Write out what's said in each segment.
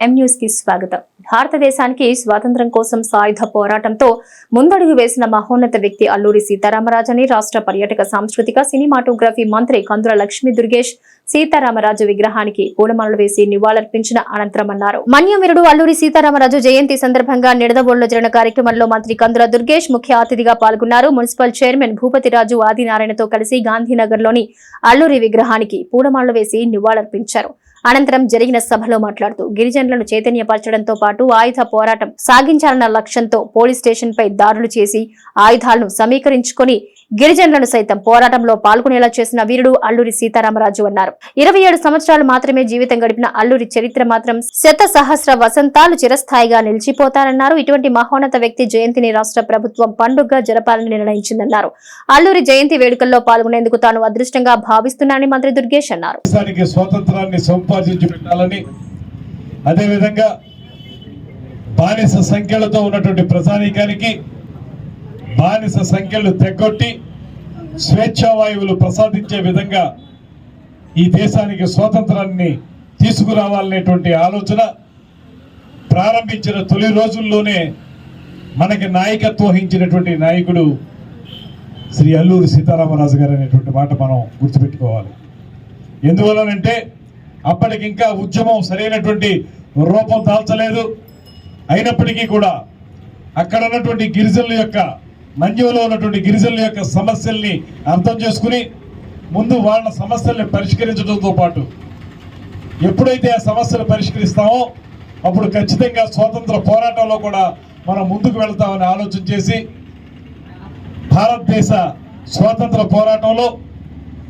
ఎం న్యూస్కి స్వాగతం. భారతదేశానికి స్వాతంత్ర్యం కోసం సాయుధ పోరాటంతో ముందడుగు వేసిన మహోన్నత వ్యక్తి అల్లూరి సీతారామరాజని రాష్ట్ర పర్యాటక సాంస్కృతిక సినిమాటోగ్రఫీ మంత్రి కందుల లక్ష్మీ దుర్గేష్ సీతారామరాజు విగ్రహానికి పూలమాలలు వేసి నివాళులర్పించిన అనంతరం అన్నారు. మన్యవీరుడు అల్లూరి సీతారామరాజు జయంతి సందర్భంగా నిడదవోలులో జరిగిన కార్యక్రమంలో మంత్రి కందుల దుర్గేష్ ముఖ్య అతిథిగా పాల్గొన్నారు. మున్సిపల్ చైర్మన్ భూపతిరాజు ఆదినారాయణతో కలిసి గాంధీనగర్లోని అల్లూరి విగ్రహానికి పూలమాలలు వేసి నివాళులర్పించారు. అనంతరం జరిగిన సభలో మాట్లాడుతూ గిరిజనులను చైతన్యపరచడంతో పాటు ఆయుధ పోరాటం సాగించాలన్న లక్ష్యంతో పోలీస్ స్టేషన్ పై దాడులు చేసి ఆయుధాలను సమీకరించుకొని గిరిజనులను సైతం పోరాటంలో పాల్గొనేలా చేసిన వీరుడు అల్లూరి సీతారామరాజు అన్నారు. ఇరవై ఏడు సంవత్సరాలు మాత్రమే జీవితం గడిపిన అల్లూరి చరిత్ర మాత్రం శత సహస్ర వసంతాలు చిరస్థాయిగా నిలిచిపోతారన్నారు ఇటువంటి మహోన్నత వ్యక్తి జయంతిని రాష్ట్ర ప్రభుత్వం పండుగగా జరపాలని నిర్ణయించిందన్నారు. అల్లూరి జయంతి వేడుకల్లో పాల్గొనేందుకు తాను అదృష్టంగా భావిస్తున్నానని మంత్రి దుర్గేష్ అన్నారు. స్వాతంత్రాన్ని సంపాదించి పెట్టాలని అదేవిధంగా బానిస సంఖ్యలతో ఉన్నటువంటి ప్రజానీకానికి బానిస సంఖ్యలు తెగొట్టి స్వేచ్ఛావాయువులు ప్రసాదించే విధంగా ఈ దేశానికి స్వాతంత్రాన్ని తీసుకురావాలనేటువంటి ఆలోచన ప్రారంభించిన తొలి రోజుల్లోనే మనకి నాయకత్వం వహించినటువంటి నాయకుడు శ్రీ అల్లూరి సీతారామరాజు గారు అనేటువంటి మాట మనం గుర్తుపెట్టుకోవాలి. ఎందువలనంటే అప్పటికి ఇంకా ఉద్యమం సరైనటువంటి రూపం దాల్చలేదు. అయినప్పటికీ కూడా అక్కడ ఉన్నటువంటి గిరిజనుల యొక్క మంజులో ఉన్నటువంటి గిరిజనుల యొక్క సమస్యల్ని అర్థం చేసుకుని ముందు వాళ్ళ సమస్యల్ని పరిష్కరించడంతో పాటు ఎప్పుడైతే ఆ సమస్యలు పరిష్కరిస్తామో అప్పుడు ఖచ్చితంగా స్వాతంత్ర పోరాటంలో కూడా మనం ముందుకు వెళ్తామని ఆలోచన చేసి భారతదేశ స్వాతంత్ర పోరాటంలో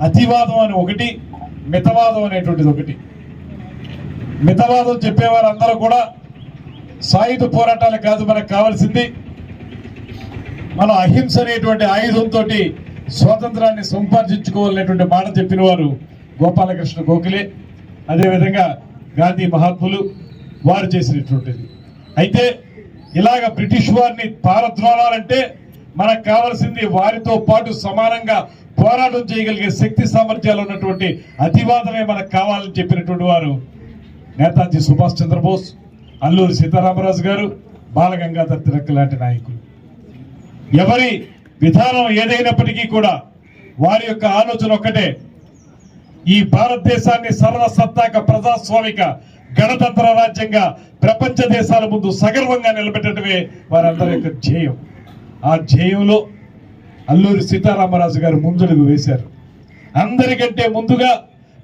అతివాదం అని ఒకటి మితవాదం అనేటువంటిది ఒకటి. మితవాదం చెప్పేవారు అందరూ కూడా సాయుధ పోరాటాలు కాదు మనకు కావాల్సింది మనం అహింస అనేటువంటి ఆయుధంతో స్వాతంత్రాన్ని సంపాదించుకోవాలనేటువంటి మాట చెప్పిన వారు గోపాలకృష్ణ గోఖలే. అదేవిధంగా గాంధీ మహాత్ములు వారు చేసినటువంటిది. అయితే ఇలాగ బ్రిటిష్ వారిని పారద్రోలాలంటే మనకు కావాల్సింది వారితో పాటు సమానంగా పోరాటం చేయగలిగే శక్తి సామర్థ్యాలు ఉన్నటువంటి అతివాదమే మనకు కావాలని చెప్పినటువంటి వారు నేతాజీ సుభాష్ చంద్రబోస్ అల్లూరి సీతారామరాజు గారు బాలగంగాధర్ తిలక్ లాంటి నాయకులు. ఎవరి విధానం ఏదైనప్పటికీ కూడా వారి యొక్క ఆలోచన ఒక్కటే. ఈ భారతదేశాన్ని సర్వసత్తాక ప్రజాస్వామిక గణతంత్ర రాజ్యంగా ప్రపంచ దేశాల ముందు సగర్వంగా నిలబెట్టడమే వారందరి యొక్క ధ్యేయం. ఆ ధ్యేయంలో అల్లూరి సీతారామరాజు గారు ముందడుగు వేశారు. అందరికంటే ముందుగా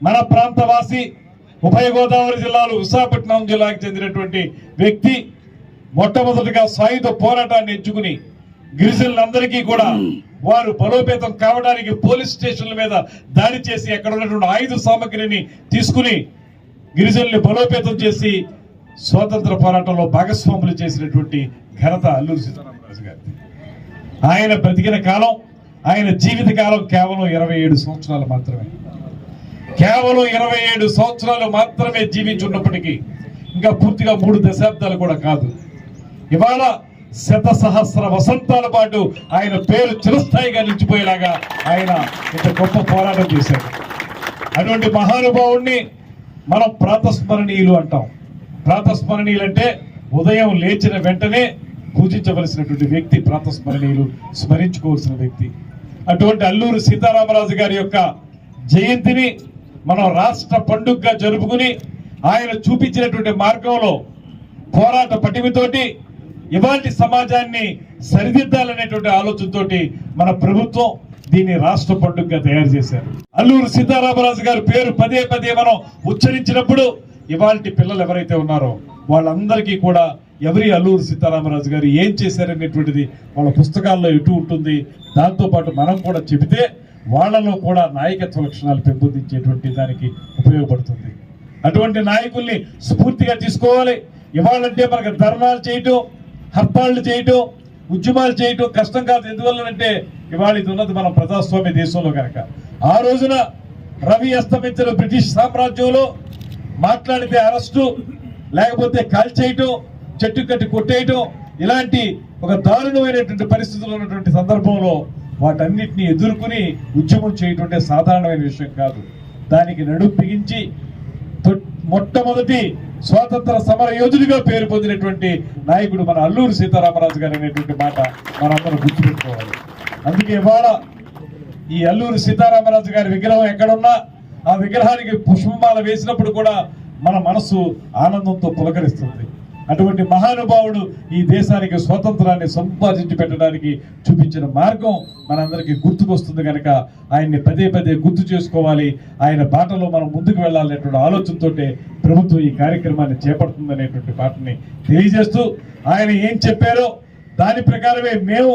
మన ప్రాంతవాసి ఉభయ గోదావరి జిల్లాలో విశాఖపట్నం జిల్లాకు చెందినటువంటి వ్యక్తి మొట్టమొదటిగా సాయుధ పోరాటాన్ని ఎంచుకుని గిరిజనులందరికీ కూడా వారు బలోపేతం కావడానికి పోలీస్ స్టేషన్ల మీద దాడి చేసి అక్కడ ఉన్నటువంటి ఆయుధ సామగ్రిని తీసుకుని గిరిజనుల్ని బలోపేతం చేసి స్వాతంత్ర పోరాటంలో భాగస్వాములు చేసినటువంటి ఘనత అల్లూరి సీతారామరాజు గారిది. ఆయన బ్రతికిన కాలం ఆయన జీవిత కాలం కేవలం ఇరవై ఏడు సంవత్సరాలు మాత్రమే. కేవలం ఇరవై ఏడు సంవత్సరాలు మాత్రమే జీవించున్నప్పటికీ ఇంకా పూర్తిగా మూడు దశాబ్దాలు కూడా కాదు. ఇవాళ శత సహస్ర వసంతాల పాటు ఆయన పేరు చిరస్థాయిగా నిలిచిపోయేలాగా ఆయన ఇంత గొప్ప పోరాటం చేశారు అటువంటి మహానుభావుణ్ణి మనం ప్రాతస్మరణీయులు అంటాం. ప్రాతస్మరణీయులు అంటే ఉదయం లేచిన వెంటనే పూజించవలసినటువంటి వ్యక్తి ప్రాతస్మరణీయులు స్మరించుకోవాల్సిన వ్యక్తి. అటువంటి అల్లూరు సీతారామరాజు గారి యొక్క జయంతిని మనం రాష్ట్ర పండుగగా జరుపుకుని ఆయన చూపించినటువంటి మార్గంలో పోరాట పటిమితోటి ఇవాటి సమాజాన్ని సరిదిద్దాలనేటువంటి ఆలోచనతోటి మన ప్రభుత్వం దీన్ని రాష్ట్ర పండుగగా తయారు చేశారు. అల్లూరు సీతారామరాజు గారి పేరు పదే పదే మనం ఉచ్చరించినప్పుడు ఇవాళ పిల్లలు ఎవరైతే ఉన్నారో వాళ్ళందరికీ కూడా ఎవరి అల్లూరు సీతారామరాజు గారు ఏం చేశారనేటువంటిది వాళ్ళ పుస్తకాల్లో ఎటు ఉంటుంది దాంతో పాటు మనం కూడా చెబితే వాళ్ళలో కూడా నాయకత్వ లక్షణాలు పెంపొందించేటువంటి దానికి ఉపయోగపడుతుంది. అటువంటి నాయకుల్ని స్ఫూర్తిగా తీసుకోవాలి. ఇవాళంటే మనకు ధర్నాలు చేయటం హర్తాళ్ళు చేయటం ఉద్యమాలు చేయటం కష్టం కాదు. ఎందువల్లనంటే ఇవాళ ఇది ఉన్నది మన ప్రజాస్వామ్య దేశంలో కనుక ఆ రోజున రవి అస్తమించిన బ్రిటిష్ సామ్రాజ్యంలో మాట్లాడితే అరెస్టు లేకపోతే కాల్చేయటం చెట్టు కట్టి కొట్టేయటం ఇలాంటి ఒక దారుణమైనటువంటి పరిస్థితులు ఉన్నటువంటి సందర్భంలో వాటన్నిటిని ఎదుర్కొని ఉద్యమం చేయటం అంటే సాధారణమైన విషయం కాదు. దానికి నడుం బిగించి మొట్టమొదటి స్వాతంత్ర సమర యోధుడిగా పేరు పొందినటువంటి నాయకుడు మన అల్లూరు సీతారామరాజు గారు అనేటువంటి మాట మనందరం గుర్తుపెట్టుకోవాలి. అందుకే ఇవాళ ఈ అల్లూరి సీతారామరాజు గారి విగ్రహం ఎక్కడున్నా ఆ విగ్రహానికి పుష్పమాల వేసినప్పుడు కూడా మన మనసు ఆనందంతో పులకరిస్తుంది. అటువంటి మహానుభావుడు ఈ దేశానికి స్వాతంత్రాన్ని సంపాదించి పెట్టడానికి చూపించిన మార్గం మనందరికీ గుర్తుకొస్తుంది కనుక ఆయన్ని పదే పదే గుర్తు చేసుకోవాలి. ఆయన బాటలో మనం ముందుకు వెళ్ళాలనేటువంటి ఆలోచనతో ప్రభుత్వం ఈ కార్యక్రమాన్ని చేపడుతుందనేటువంటి మాటని తెలియజేస్తూ ఆయన ఏం చెప్పారో దాని ప్రకారమే మేము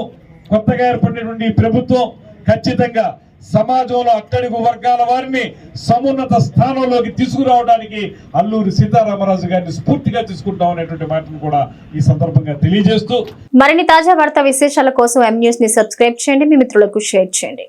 కొత్తగా ఏర్పడినటువంటి ప్రభుత్వం ఖచ్చితంగా సమాజంలో అట్టడుగు వర్గాల వారిని సమున్నత స్థానంలోకి తీసుకురావడానికి అల్లూరి సీతారామరాజు గారిని స్ఫూర్తిగా తీసుకుంటాం అనేటువంటి మాటను కూడా ఈ సందర్భంగా తెలియజేస్తూ మరిన్ని తాజా వార్తా విశేషాల కోసం ఎం న్యూస్ని సబ్స్క్రైబ్ చేయండి మీ మిత్రులకు షేర్ చేయండి.